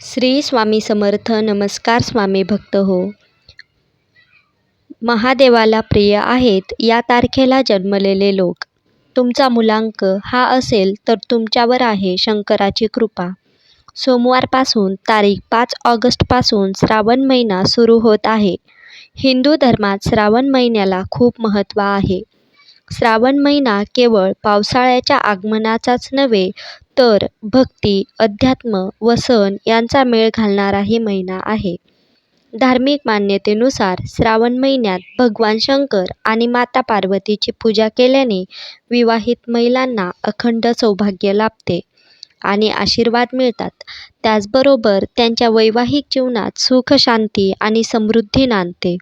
श्री स्वामी समर्थ नमस्कार स्वामी भक्त हो. महादेवाला प्रिय आहेत या तारखेला जन्मलेले लोक. तुमचा मुलांक हा असेल तर तुमच्यावर आहे शंकराची कृपा. सोमवारपासून तारीख पाच ऑगस्टपासून श्रावण महिना सुरू होत आहे. हिंदू धर्मात श्रावण महिन्याला खूप महत्त्व आहे. श्रावण महिना केवळ पावसाळ्याच्या आगमनाचाच नव्हे तर भक्ती अध्यात्म व सण यांचा मेळ घालणाराही महिना आहे. धार्मिक मान्यतेनुसार श्रावण महिन्यात भगवान शंकर आणि माता पार्वतीची पूजा केल्याने विवाहित महिलांना अखंड सौभाग्य लाभते आणि आशीर्वाद मिळतात. त्याचबरोबर त्यांच्या वैवाहिक जीवनात सुख शांती आणि समृद्धी नांदते.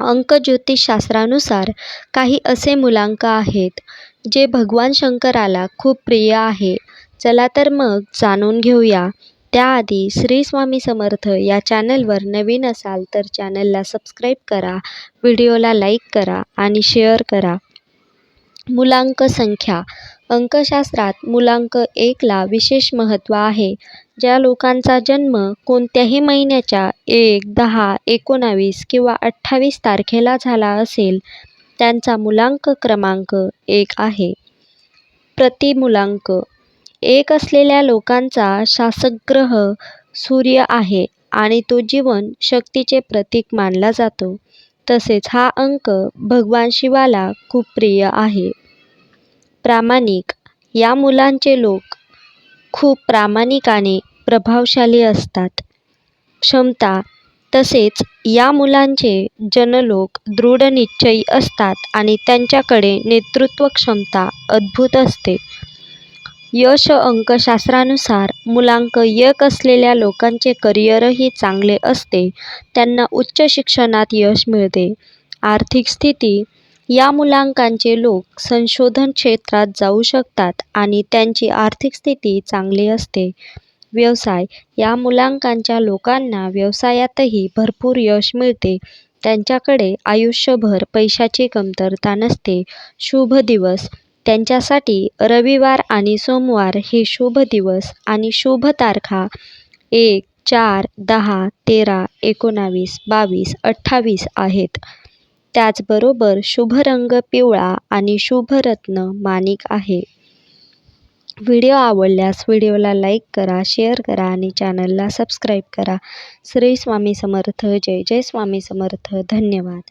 अंक ज्योतिषशास्त्रानुसार काही असे मुलांक आहेत जे भगवान शंकराला खूप प्रिय आहे. चला तर मग जाणून घेऊया. त्याआधी श्री स्वामी समर्थ या चॅनलवर नवीन असाल तर चॅनलला सबस्क्राईब करा व्हिडिओला लाईक करा आणि शेअर करा. मुलांक संख्या. अंकशास्त्रात मुलांक एकला विशेष महत्त्व आहे. ज्या लोकांचा जन्म कोणत्याही महिन्याच्या एक दहा एकोणावीस किंवा अठ्ठावीस तारखेला झाला असेल त्यांचा मुलांक क्रमांक एक आहे. प्रतिमुलांक एक असलेल्या लोकांचा शासकग्रह सूर्य आहे आणि तो जीवन शक्तीचे प्रतीक मानला जातो. तसेच हा अंक भगवान शिवाला खूप प्रिय आहे. प्रामाणिक. या मुलांचे लोक खूप प्रामाणिक आणि प्रभावशाली असतात. क्षमता तसेच या मुलांचे जनलोक दृढनिश्चयी असतात आणि त्यांच्याकडे नेतृत्व क्षमता अद्भुत असते. यश अंकशास्त्रानुसार मुलांक एक असलेल्या लोकांचे करिअरही चांगले असते. त्यांना उच्च शिक्षणात यश मिळते. आर्थिक स्थिती या मुलांकांचे लोक संशोधन क्षेत्रात जाऊ शकतात आणि त्यांची आर्थिक स्थिती चांगली असते. व्यवसाय या मुलांकांच्या लोकांना व्यवसायातही भरपूर यश मिळते. त्यांच्याकडे आयुष्यभर पैशाची कमतरता नसते. शुभ दिवस त्यांच्यासाठी रविवार आणि सोमवार हे शुभ दिवस आणि शुभ तारखा. एक चार दहा तेरा एकोणावीस बावीस अठ्ठावीस आहेत. त्याचबरोबर शुभ रंग पिवळा आणि शुभ रत्न माणिक आहे. व्हिडिओ आवडल्यास व्हिडिओला लाईक करा शेअर करा आणि चॅनलला सबस्क्राईब करा. श्री स्वामी समर्थ. जय जय स्वामी समर्थ. धन्यवाद.